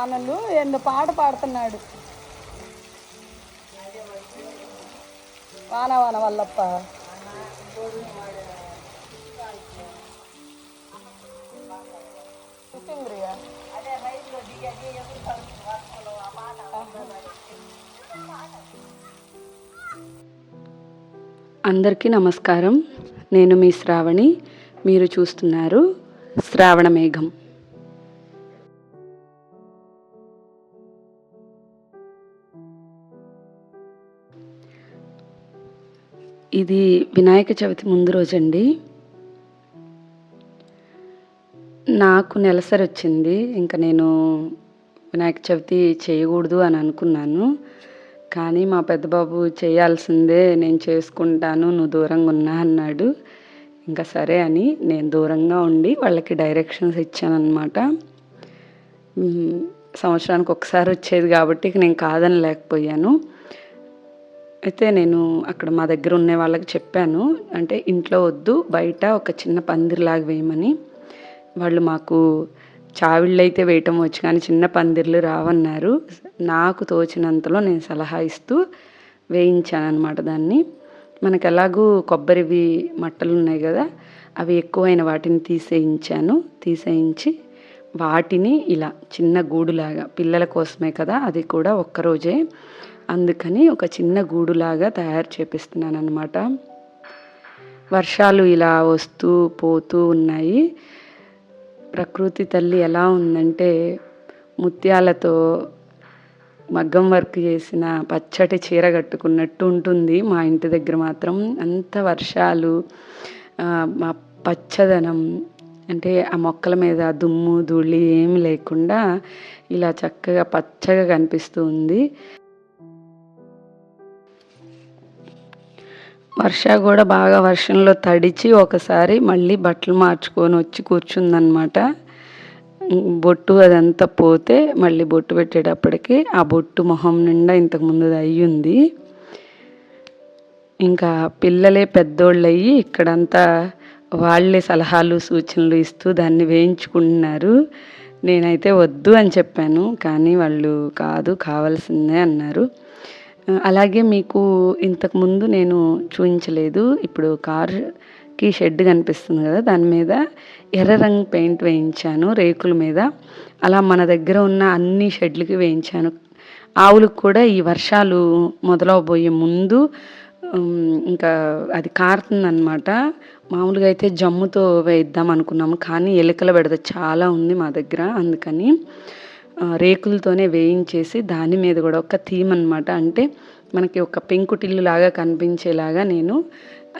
వానలు ఎన్నో పాట పాడుతున్నాడు. వాన వాన వల్లప్ప. అందరికీ నమస్కారం. నేను మీ శ్రావణి. మీరు చూస్తున్నారు శ్రావణ మేఘం. ఇది వినాయక చవితి ముందు రోజండి. నాకు నెలసరి వచ్చింది. ఇంకా నేను వినాయక చవితి చేయకూడదు అని అనుకున్నాను. కానీ మా పెద్ద బాబు చేయాల్సిందే నేను చేసుకుంటాను నువ్వు దూరంగా ఉన్నా అన్నాడు. ఇంకా సరే అని నేను దూరంగా ఉండి వాళ్ళకి డైరెక్షన్స్ ఇచ్చానమాట సంవత్సరానికి ఒకసారి వచ్చేది కాబట్టి ఇక నేను కాదని లేకపోయాను అయితే నేను అక్కడ మా దగ్గర ఉన్న వాళ్ళకి చెప్పాను అంటే ఇంట్లో వద్దు బయట ఒక చిన్న పందిరిలాగా వేయమని. వాళ్ళు మాకు చావిళ్ళు అయితే వేయటం వచ్చు కానీ చిన్న పందిర్లు రావన్నారు. నాకు తోచినంతలో నేను సలహా ఇస్తూ వేయించాను అనమాట దాన్ని. మనకు ఎలాగూ కొబ్బరివి మట్టలు ఉన్నాయి కదా అవి ఎక్కువైన వాటిని తీసేయించాను. తీసేయించి వాటిని ఇలా చిన్న గూడులాగా పిల్లల కోసమే కదా అది కూడా ఒక్కరోజే అందుకని ఒక చిన్న గూడులాగా తయారు చేపిస్తున్నాను అనమాట వర్షాలు ఇలా వస్తూ పోతూ ఉన్నాయి. ప్రకృతి తల్లి ఎలా ఉందంటే ముత్యాలతో మగ్గం వర్క్ చేసిన పచ్చటి చీర కట్టుకున్నట్టు ఉంటుంది. మా ఇంటి దగ్గర మాత్రం అంత వర్షాలు మా పచ్చదనం అంటే ఆ మొక్కల మీద దుమ్ము ధూళి ఏమి లేకుండా ఇలా చక్కగా పచ్చగా కనిపిస్తూ వర్ష కూడా బాగా వర్షంలో తడిచి ఒకసారి మళ్ళీ బట్టలు మార్చుకొని వచ్చి కూర్చుందనమాట బొట్టు అదంతా పోతే మళ్ళీ బొట్టు పెట్టేటప్పటికి ఆ బొట్టు మొహం నిండా ఇంతకు ముందు అయ్యింది. ఇంకా పిల్లలే పెద్దోళ్ళు అయ్యి ఇక్కడంతా వాళ్ళే సలహాలు సూచనలు ఇస్తూ దాన్ని వేయించుకుంటున్నారు. నేనైతే వద్దు అని చెప్పాను కానీ వాళ్ళు కాదు కావాల్సిందే అన్నారు. అలాగే మీకు ఇంతకుముందు నేను చూపించలేదు ఇప్పుడు కార్కి షెడ్ కనిపిస్తుంది కదా దాని మీద ఎర్ర రంగు పెయింట్ వేయించాను రేకుల మీద. అలా మన దగ్గర ఉన్న అన్ని షెడ్లకి వేయించాను. ఆవులకు కూడా ఈ వర్షాలు మొదలవబోయే ముందు ఇంకా అది కారుతుందనమాట మామూలుగా అయితే జమ్ముతో వేయిద్దాం అనుకున్నాము కానీ ఎలుకల బెడద చాలా ఉంది మా దగ్గర అందుకని. రేకులతోనే వేయించేసి దాని మీద కూడా ఒక థీమ్ అనమాట అంటే మనకి ఒక పెంకుటిల్లు లాగా కనిపించేలాగా నేను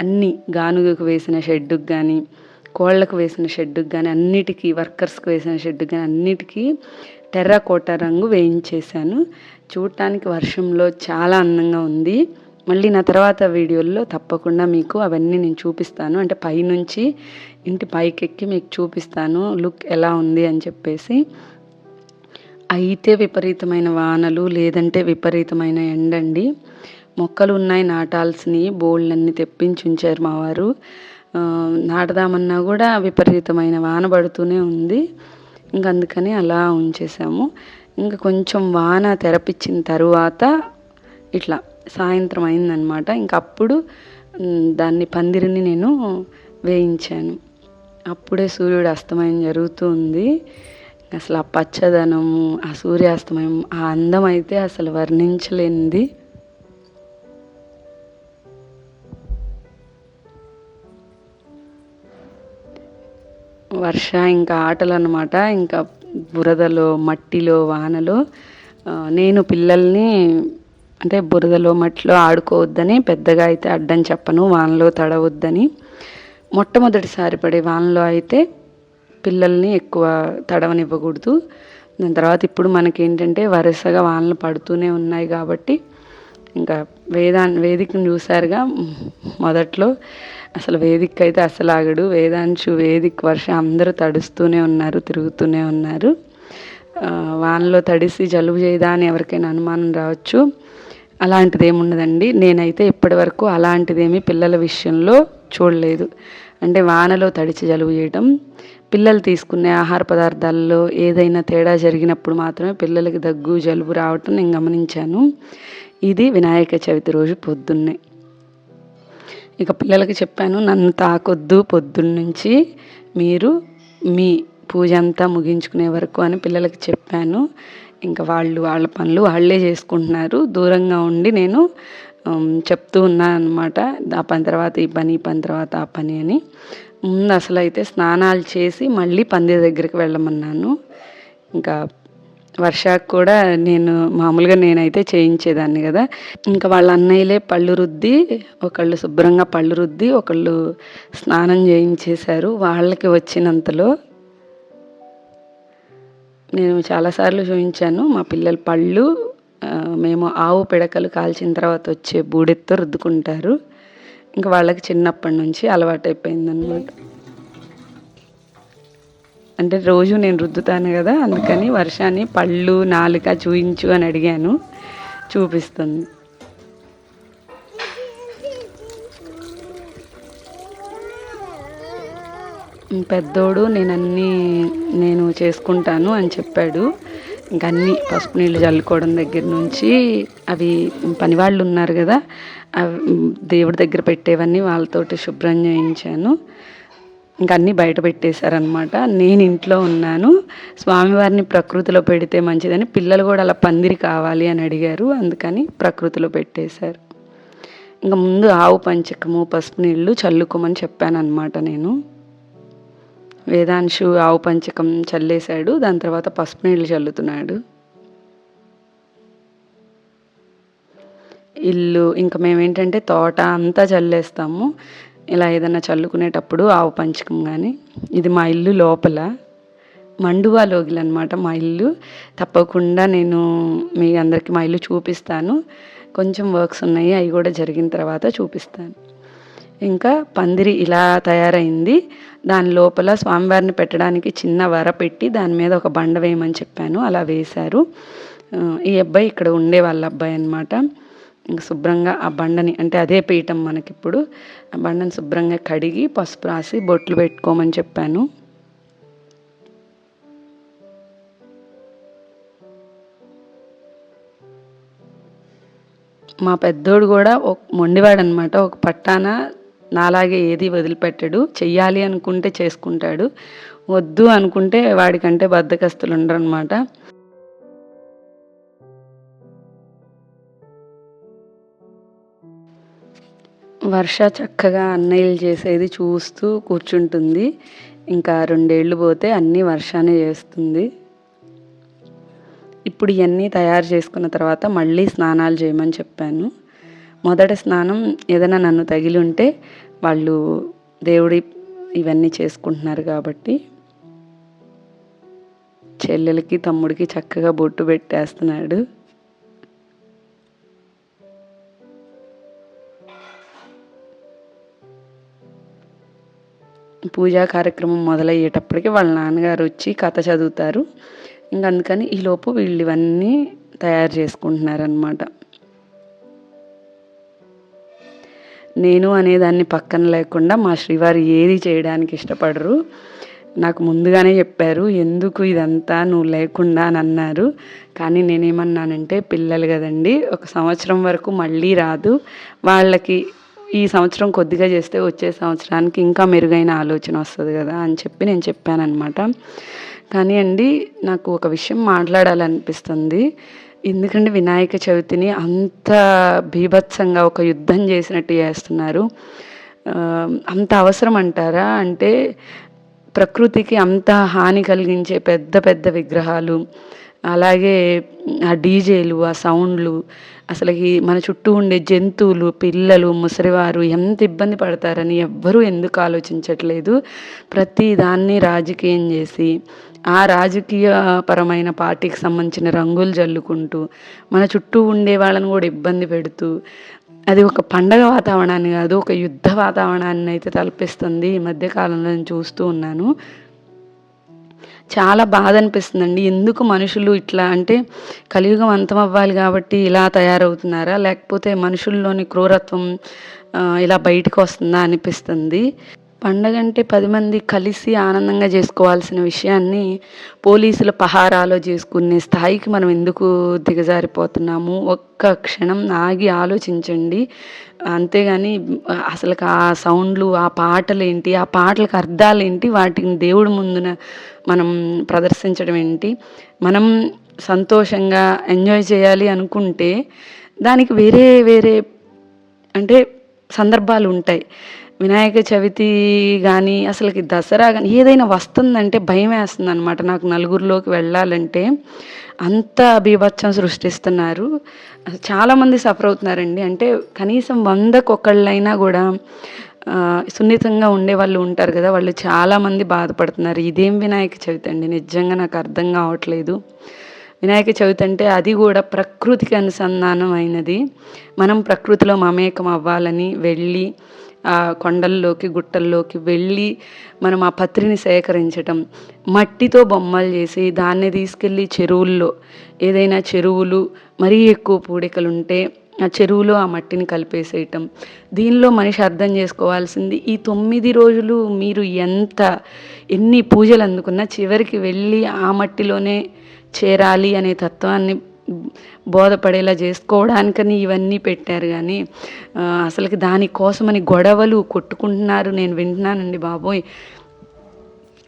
అన్ని గానుగకు వేసిన షెడ్డుకు కానీ కోళ్ళకు వేసిన షెడ్డుకు కానీ అన్నిటికీ వర్కర్స్కి వేసిన షెడ్డుకు కానీ అన్నిటికీ టెర్రాకోట రంగు వేయించేశాను. చూడటానికి వర్షంలో చాలా అందంగా ఉంది. మళ్ళీ నా తర్వాత వీడియోల్లో తప్పకుండా మీకు అవన్నీ నేను చూపిస్తాను. అంటే పైనుంచి ఇంటి పైకెక్కి మీకు చూపిస్తాను లుక్ ఎలా ఉంది అని చెప్పేసి. అయితే విపరీతమైన వానలు లేదంటే విపరీతమైన ఎండండి. మొక్కలు ఉన్నాయి నాటాల్సినవి బోళ్ళన్నీ తెప్పించి ఉంచారు మా వారు నాటదామన్నా కూడా విపరీతమైన వాన పడుతూనే ఉంది. ఇంక అందుకని అలా ఉంచేసాము. ఇంకా కొంచెం వాన తెరపించిన తరువాత ఇట్లా సాయంత్రం అయిందనమాట. ఇంక అప్పుడు దాన్ని పందిరిని నేను వేయించాను. అప్పుడే సూర్యుడు అస్తమయం జరుగుతూ ఉంది. అసలు ఆ పచ్చదనము ఆ సూర్యాస్తమయం ఆ అందం అయితే అసలు వర్ణించలేనిది. వర్ష ఇంకా ఆటలు అనమాట ఇంకా బురదలో మట్టిలో వానలో నేను పిల్లల్ని అంటే బురదలో మట్టిలో ఆడుకోవద్దని పెద్దగా అయితే అడ్డం చెప్పను వానలో తడవద్దని. మొట్టమొదటిసారి పడే వానలో అయితే పిల్లల్ని ఎక్కువ తడవనివ్వకూడదు. దాని తర్వాత ఇప్పుడు మనకేంటంటే వరుసగా వానలు పడుతూనే ఉన్నాయి కాబట్టి ఇంకా వేదా వేదికను చూసారుగా మొదట్లో. అసలు వేదిక అయితే అసలు ఆగడు. వేదాంశు వేదిక్ వర్షం అందరూ తడుస్తూనే ఉన్నారు తిరుగుతూనే ఉన్నారు. వానలో తడిసి జలుబు చేయదా అని ఎవరికైనా అనుమానం రావచ్చు. అలాంటిది ఏముండదండి నేనైతే ఇప్పటివరకు అలాంటిదేమీ పిల్లల విషయంలో చూడలేదు. అంటే వానలో తడిచి జలుబు చేయటం పిల్లలు తీసుకునే ఆహార పదార్థాల్లో ఏదైనా తేడా జరిగినప్పుడు మాత్రమే పిల్లలకి దగ్గు జలుబు రావటం నేను గమనించాను. ఇది వినాయక చవితి రోజు పొద్దున్నే. ఇక పిల్లలకి చెప్పాను నన్ను తాకొద్దు పొద్దున్నుంచి మీరు మీ పూజ అంతా ముగించుకునే వరకు అని పిల్లలకి చెప్పాను. ఇంకా వాళ్ళు వాళ్ళ పనులు వాళ్ళే చేసుకుంటున్నారు. దూరంగా ఉండి నేను చెప్తూ ఉన్నాను అనమాట ఆ పని తర్వాత ఈ పని ఈ పని తర్వాత ఆ పని అని. ముందు అసలు అయితే స్నానాలు చేసి మళ్ళీ పందిరి దగ్గరికి వెళ్ళమన్నాను. ఇంకా వర్షాకు కూడా నేను మామూలుగా నేనైతే చేయించేదాన్ని కదా. ఇంకా వాళ్ళ అన్నయ్యలే పళ్ళు రుద్ది ఒకళ్ళు శుభ్రంగా పళ్ళు రుద్ది ఒకళ్ళు స్నానం చేయించేశారు. వాళ్ళకి వచ్చినంతలో నేను చాలాసార్లు చూపించాను మా పిల్లల పళ్ళు మేము ఆవు పిడకలు కాల్చిన తర్వాత వచ్చే బూడెత్తో రుద్దుకుంటారు. ఇంకా వాళ్ళకి చిన్నప్పటి నుంచి అలవాటైపోయిందన్నమాట. అంటే రోజు నేను రుద్దుతాను కదా అందుకని వర్షాన్ని పళ్ళు నాలుక చూయించు అని అడిగాను. చూపిస్తుంది. పెద్దోడు నేను అన్నీ నేను చేసుకుంటాను అని చెప్పాడు. ఇంక అన్నీ పసుపు నీళ్ళు చల్లుకోవడం దగ్గర నుంచి అవి పనివాళ్ళు ఉన్నారు కదా అవి దేవుడి దగ్గర పెట్టేవన్నీ వాళ్ళతోటి శుభ్రం చేయించాను. ఇంకా అన్నీ బయట పెట్టేశారనమాట నేను ఇంట్లో ఉన్నాను. స్వామివారిని ప్రకృతిలో పెడితే మంచిదని పిల్లలు కూడా అలా పందిరి కావాలి అని అడిగారు. అందుకని ప్రకృతిలో పెట్టేశారు. ఇంకా ముందు ఆవు పంచకము పసుపు నీళ్ళు చల్లుకోమని చెప్పాను అనమాట నేను. వేదాంశు ఆవు పంచకం చల్లేశాడు దాని తర్వాత పసుపు నీళ్ళు చల్లుతున్నాడు. ఇల్లు ఇంకా మేమేంటంటే తోట అంతా చల్లేస్తాము. ఇలా ఏదైనా చల్లుకునేటప్పుడు ఆవు పంచకం కానీ ఇది మా ఇల్లు లోపల. మండువా అనమాట మా ఇల్లు. తప్పకుండా నేను మీ అందరికీ మా ఇల్లు చూపిస్తాను. కొంచెం వర్క్స్ ఉన్నాయి అవి కూడా జరిగిన తర్వాత చూపిస్తాను. ఇంకా పందిరి ఇలా తయారైంది. దాని లోపల స్వామివారిని పెట్టడానికి చిన్న వర పెట్టి దాని మీద ఒక బండ వేయమని చెప్పాను. అలా వేశారు. ఈ అబ్బాయి ఇక్కడ ఉండే వాళ్ళ అబ్బాయి అనమాట ఇంకా శుభ్రంగా ఆ బండని అంటే అదే పీఠం మనకిప్పుడు ఆ బండని శుభ్రంగా కడిగి పసుపు రాసి బొట్లు పెట్టుకోమని చెప్పాను. మా పెద్దోడు కూడా ఒక మొండివాడు అనమాట ఒక పట్టాన నాలాగే ఏది వదిలిపెట్టడు. చెయ్యాలి అనుకుంటే చేసుకుంటాడు. వద్దు అనుకుంటే వాడికంటే బద్దకస్తులు ఉండరనమాట వర్ష చక్కగా అన్నయ్యలు చేసేది చూస్తూ కూర్చుంటుంది. ఇంకా రెండేళ్ళు పోతే అన్నీ వర్షానే చేస్తుంది. ఇప్పుడు ఇవన్నీ తయారు చేసుకున్న తర్వాత మళ్ళీ స్నానాలు చేయమని చెప్పాను. మొదటి స్నానం ఏదైనా నన్ను తగిలి ఉంటే వాళ్ళు దేవుడి ఇవన్నీ చేసుకుంటున్నారు కాబట్టి చెల్లెలకి తమ్ముడికి చక్కగా బొట్టు పెట్టేస్తున్నాడు. పూజా కార్యక్రమం మొదలయ్యేటప్పటికి వాళ్ళ నాన్నగారు వచ్చి కథ చదువుతారు. ఇంక అందుకని ఈలోపు వీళ్ళు ఇవన్నీ తయారు చేసుకుంటున్నారనమాట నేను అనేదాన్ని పక్కన లేకుండా మా శ్రీవారు ఏది చేయడానికి ఇష్టపడరు. నాకు ముందుగానే చెప్పారు ఎందుకు ఇదంతా నువ్వు లేకుండా అని అన్నారు. కానీ నేనేమన్నానంటే పిల్లలు కదండి ఒక సంవత్సరం వరకు మళ్ళీ రాదు. వాళ్ళకి ఈ సంవత్సరం కొద్దిగా చేస్తే వచ్చే సంవత్సరానికి ఇంకా మెరుగైన ఆలోచన వస్తుంది కదా అని చెప్పి నేను చెప్పానన్నమాట. కానీ అండి నాకు ఒక విషయం మాట్లాడాలనిపిస్తుంది. ఎందుకంటే వినాయక చవితిని అంత బీభత్సంగా ఒక యుద్ధం చేసినట్టు చేస్తున్నారు. అంత అవసరం అంటారా? అంటే ప్రకృతికి అంత హాని కలిగించే పెద్ద పెద్ద విగ్రహాలు అలాగే ఆ డీజేలు ఆ సౌండ్లు అసలు ఈ మన చుట్టూ ఉండే జంతువులు పిల్లలు ముసలివారు ఎంత ఇబ్బంది పడతారని ఎవ్వరూ ఎందుకు ఆలోచించట్లేదు. ప్రతి దాన్ని రాజకీయం చేసి ఆ రాజకీయ పరమైన పార్టీకి సంబంధించిన రంగులు జల్లుకుంటూ మన చుట్టూ ఉండే వాళ్ళని కూడా ఇబ్బంది పెడుతూ అది ఒక పండగ వాతావరణాన్ని కాదు ఒక యుద్ధ వాతావరణాన్ని అయితే తలపిస్తుంది ఈ మధ్యకాలంలో నేను చూస్తూ ఉన్నాను. చాలా బాధ అనిపిస్తుందండి. ఎందుకు మనుషులు ఇట్లా అంటే కలియుగం అంతం అవ్వాలి కాబట్టి ఇలా తయారవుతున్నారా? లేకపోతే మనుషుల్లోని క్రూరత్వం ఇలా బయటకు వస్తుందా అనిపిస్తుంది. పండగ అంటే పది మంది కలిసి ఆనందంగా చేసుకోవాల్సిన విషయాన్ని పోలీసుల పహారాలో చేసుకునే స్థాయికి మనం ఎందుకు దిగజారిపోతున్నాము? ఒక్క క్షణం ఆగి ఆలోచించండి. అంతేగాని అసలు ఆ సౌండ్లు ఆ పాటలు ఏంటి ఆ పాటలకు అర్థాలు ఏంటి వాటిని దేవుడి ముందున మనం ప్రదర్శించడం ఏంటి? మనం సంతోషంగా ఎంజాయ్ చేయాలి అనుకుంటే దానికి వేరే వేరే అంటే సందర్భాలు ఉంటాయి. వినాయక చవితి కానీ అసలుకి దసరా కానీ ఏదైనా వస్తుందంటే భయం వేస్తుంది అనమాట నాకు నలుగురిలోకి వెళ్ళాలంటే అంత బీభత్సం సృష్టిస్తున్నారు. చాలామంది సఫర్ అవుతున్నారండి. అంటే కనీసం వందకు ఒకళ్ళైనా కూడా సున్నితంగా ఉండే వాళ్ళు ఉంటారు కదా వాళ్ళు చాలామంది బాధపడుతున్నారు. ఇదేం వినాయక చవితి అండి? నిజంగా నాకు అర్థం కావట్లేదు. వినాయక చవితి అంటే అది కూడా ప్రకృతికి అనుసంధానం అయినది మనం ప్రకృతిలో మమేకం అవ్వాలని వెళ్ళి ఆ కొండల్లోకి గుట్టల్లోకి వెళ్ళి మనం ఆ పత్రిని సేకరించటం మట్టితో బొమ్మలు చేసి దాన్ని తీసుకెళ్ళి చెరువుల్లో ఏదైనా చెరువులు మరీ ఎక్కువ పూడికలు ఉంటే ఆ చెరువులో ఆ మట్టిని కలిపేసేయటం. దీనిలో మనిషి అర్థం చేసుకోవాల్సింది ఈ తొమ్మిది రోజులు మీరు ఎంత ఎన్ని పూజలు అందుకున్నా చివరికి వెళ్ళి ఆ మట్టిలోనే చేరాలి అనే తత్వాన్ని బోధపడేలా చేసుకోవడానికని ఇవన్నీ పెట్టారు కానీ అసలుకి దానికోసమని గొడవలు కొట్టుకుంటున్నారు. నేను వింటున్నానండి బాబోయ్.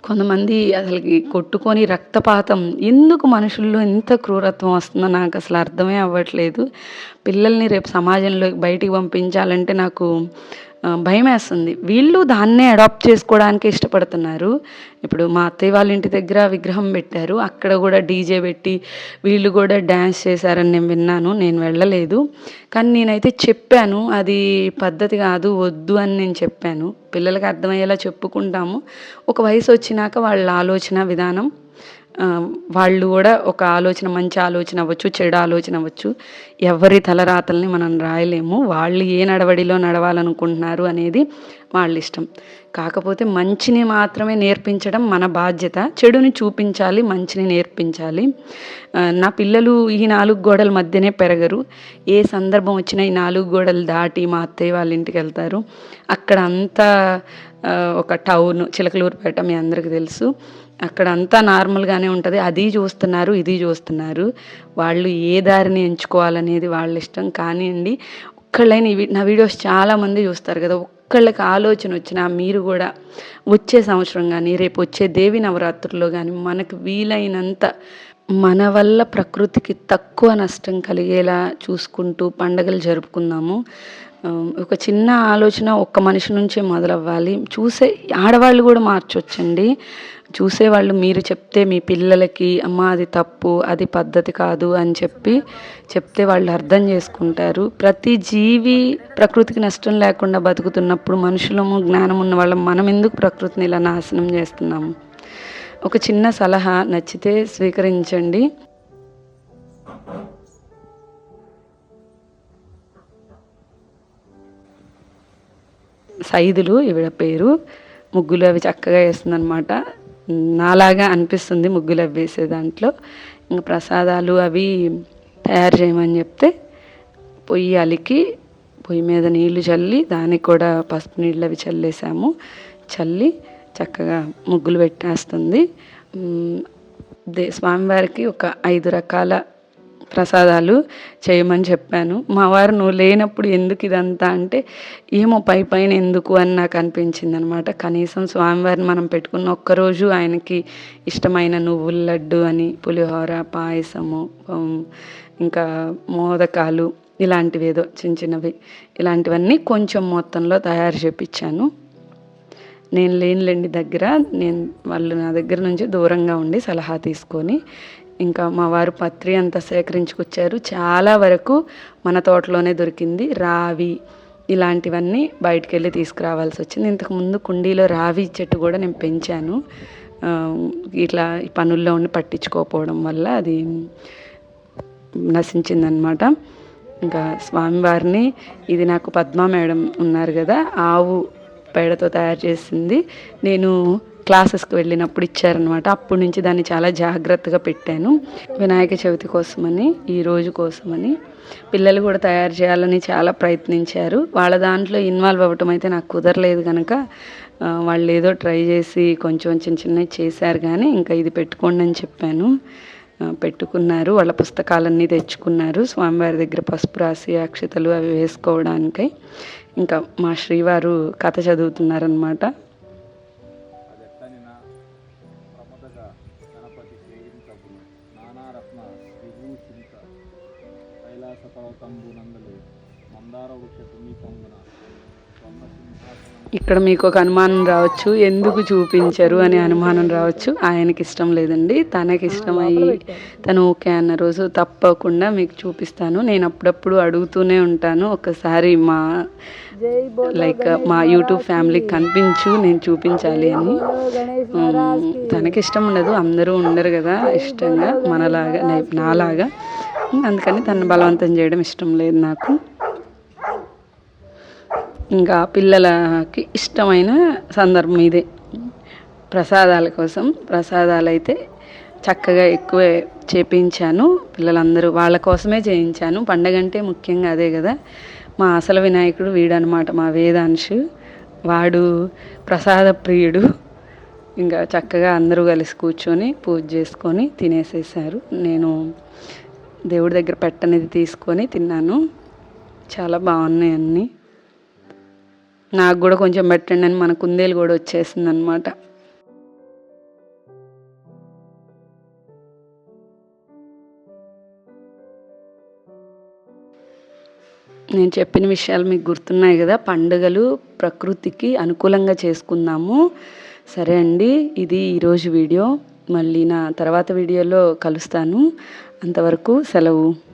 కొంతమంది అసలుకి కొట్టుకొని రక్తపాతం ఎందుకు మనుషుల్లో ఇంత క్రూరత్వం వస్తుందో నాకు అసలు అర్థమే అవ్వట్లేదు. పిల్లల్ని రేపు సమాజంలోకి బయటికి పంపించాలంటే నాకు భయం వేస్తుంది వీళ్ళు దాన్నే అడాప్ట్ చేసుకోవడానికి ఇష్టపడుతున్నారు. ఇప్పుడు మా అత్తయ్య వాళ్ళ ఇంటి దగ్గర విగ్రహం పెట్టారు. అక్కడ కూడా డీజే పెట్టి వీళ్ళు కూడా డ్యాన్స్ చేశారని నేను విన్నాను. నేను వెళ్ళలేదు. కానీ నేనైతే చెప్పాను. అది పద్ధతి కాదు వద్దు అని నేను చెప్పాను. పిల్లలకి అర్థమయ్యేలా చెప్పుకుంటాము. ఒక వయసు వచ్చినాక వాళ్ళ ఆలోచన విధానం వాళ్ళు కూడా ఒక ఆలోచన మంచి ఆలోచన అవ్వచ్చు చెడు ఆలోచన అవ్వచ్చు. ఎవరి తలరాతల్ని మనం రాయలేము. వాళ్ళు ఏ నడవడిలో నడవాలనుకుంటున్నారు అనేది వాళ్ళ ఇష్టం. కాకపోతే మంచిని మాత్రమే నేర్పించడం మన బాధ్యత. చెడుని చూపించాలి మంచిని నేర్పించాలి. నా పిల్లలు ఈ నాలుగు గోడల మధ్యనే పెరగరు. ఏ సందర్భం వచ్చినా ఈ నాలుగు గోడలు దాటి మా అత్తయ్య వాళ్ళ ఇంటికి వెళ్తారు. అక్కడ అంతా ఒక టౌన్ చిలకలూరుపేట మీ అందరికీ తెలుసు. అక్కడ అంతా నార్మల్గానే ఉంటుంది. అది చూస్తున్నారు ఇది చూస్తున్నారు. వాళ్ళు ఏ దారిని ఎంచుకోవాలనేది వాళ్ళ ఇష్టం కానివ్వండి ఒక్కళ్ళైన నా వీడియోస్ చాలామంది చూస్తారు కదా ఒక్కళ్ళకి ఆలోచన వచ్చినా మీరు కూడా వచ్చే సంవత్సరం కానీ రేపు వచ్చే దేవి నవరాత్రుల్లో కానీ మనకు వీలైనంత మన వల్ల ప్రకృతికి తక్కువ నష్టం కలిగేలా చూసుకుంటూ పండగలు జరుపుకుందాము. ఒక చిన్న ఆలోచన ఒక్క మనిషి నుంచే మొదలవ్వాలి. చూసే ఆడవాళ్ళు కూడా మార్చొచ్చండి. చూసేవాళ్ళు మీరు చెప్తే మీ పిల్లలకి అమ్మ అది తప్పు అది పద్ధతి కాదు అని చెప్పి చెప్తే వాళ్ళు అర్థం చేసుకుంటారు. ప్రతి జీవి ప్రకృతికి నష్టం లేకుండా బతుకుతున్నప్పుడు మనుషులము జ్ఞానం ఉన్న వాళ్ళం. మనం ఎందుకు ప్రకృతిని ఇలా నాశనం చేస్తున్నాము? ఒక చిన్న సలహా నచ్చితే స్వీకరించండి. సైదులు ఈవిడ పేరు. ముగ్గులు అవి చక్కగా వేస్తుందన్నమాట. నాలాగా అనిపిస్తుంది ముగ్గులు అవి వేసే దాంట్లో. ఇంకా ప్రసాదాలు అవి తయారు చేయమని చెప్తే పొయ్యి అలికి పొయ్యి మీద నీళ్ళు చల్లి దానికి కూడా పసుపు నీళ్ళు అవి చల్లేసాము. చల్లి చక్కగా ముగ్గులు పెట్టేస్తుంది. దే స్వామివారికి ఒక ఐదు రకాల ప్రసాదాలు చేయమని చెప్పాను. మా వారు నువ్వు లేనప్పుడు ఎందుకు ఇదంతా? అంటే ఏమో పై పైన ఎందుకు? అని నాకు అనిపించింది అనమాట కనీసం స్వామివారిని మనం పెట్టుకున్న ఒక్కరోజు ఆయనకి ఇష్టమైన నువ్వుల లడ్డు అని పులిహోర పాయసము ఇంకా మోదకాలు ఇలాంటివి ఏదో చిన్న చిన్నవి ఇలాంటివన్నీ కొంచెం మొత్తంలో తయారు చేపించాను. నేను లేనులేండి దగ్గర నేను వాళ్ళు నా దగ్గర నుంచి దూరంగా ఉండి సలహా తీసుకొని ఇంకా మా వారు పత్రి అంతా సేకరించుకొచ్చారు. చాలా వరకు మన తోటలోనే దొరికింది రావి. ఇలాంటివన్నీ బయటికి వెళ్ళి తీసుకురావాల్సి వచ్చింది. ఇంతకుముందు కుండీలో రావి చెట్టు కూడా నేను పెంచాను. ఇట్లా ఈ పనుల్లో ఉండి పట్టించుకోకపోవడం వల్ల అది నశించిందనమాట. ఇంకా స్వామివారిని ఇది నాకు పద్మా మేడం ఉన్నారు కదా ఆవు పేడతో తయారు చేసింది. నేను క్లాసెస్కి వెళ్ళినప్పుడు ఇచ్చారనమాట అప్పటి నుంచి దాన్ని చాలా జాగ్రత్తగా పెట్టాను. వినాయక చవితి కోసమని ఈ రోజు కోసమని. పిల్లలు కూడా తయారు చేయాలని చాలా ప్రయత్నించారు. వాళ్ళ దాంట్లో ఇన్వాల్వ్ అవ్వటం అయితే నాకు కుదరలేదు కనుక వాళ్ళు ఏదో ట్రై చేసి కొంచెం చిన్న చిన్నవి చేశారు కానీ ఇంకా ఇది పెట్టుకోండి అని చెప్పాను. పెట్టుకున్నారు. వాళ్ళ పుస్తకాలన్నీ తెచ్చుకున్నారు. స్వామివారి దగ్గర పసుపు రాసి అక్షతలు అవి వేసుకోవడానికై. ఇంకా మా శ్రీవారు కథ చదువుతున్నారనమాట ఇక్కడ మీకు ఒక అనుమానం రావచ్చు. ఎందుకు చూపించరు అనే అనుమానం రావచ్చు. ఆయనకి ఇష్టం లేదండి. తనకి ఇష్టమయ్యి తను ఓకే అన్న రోజు తప్పకుండా మీకు చూపిస్తాను. నేను అప్పుడప్పుడు అడుగుతూనే ఉంటాను. ఒకసారి మా లైక్ మా యూట్యూబ్ ఫ్యామిలీకి కనిపించు. నేను చూపించాలి అని. తనకి ఇష్టం ఉండదు. అందరూ ఉండరు కదా ఇష్టంగా మనలాగా నే- నాలాగా. అందుకని తను బలవంతం చేయడం ఇష్టం లేదు నాకు. ఇంకా పిల్లలకి ఇష్టమైన సందర్భం ఇదే. ప్రసాదాల కోసం ప్రసాదాలు అయితే చక్కగా ఎక్కువ చేపించాను. పిల్లలందరూ వాళ్ళ కోసమే చేయించాను. పండగ అంటే ముఖ్యంగా అదే కదా. మా అసలు వినాయకుడు వీడనమాట మా వేదాంశు. వాడు ప్రసాద ప్రియుడు. ఇంకా చక్కగా అందరూ కలిసి కూర్చొని పూజ చేసుకొని తినేసేసారు నేను దేవుడి దగ్గర పెట్టనిది తీసుకొని తిన్నాను. చాలా బాగున్నాయి అన్నీ. నాకు కూడా కొంచెం పెట్టండి అని మన కుందేలు కూడా వచ్చేసింది అనమాట నేను చెప్పిన విషయాలు మీకు గుర్తున్నాయి కదా పండుగలు ప్రకృతికి అనుకూలంగా చేసుకుందాము. సరే అండి ఇది ఈరోజు వీడియో. మళ్ళీ నా తర్వాత వీడియోలో కలుస్తాను. అంతవరకు సెలవు.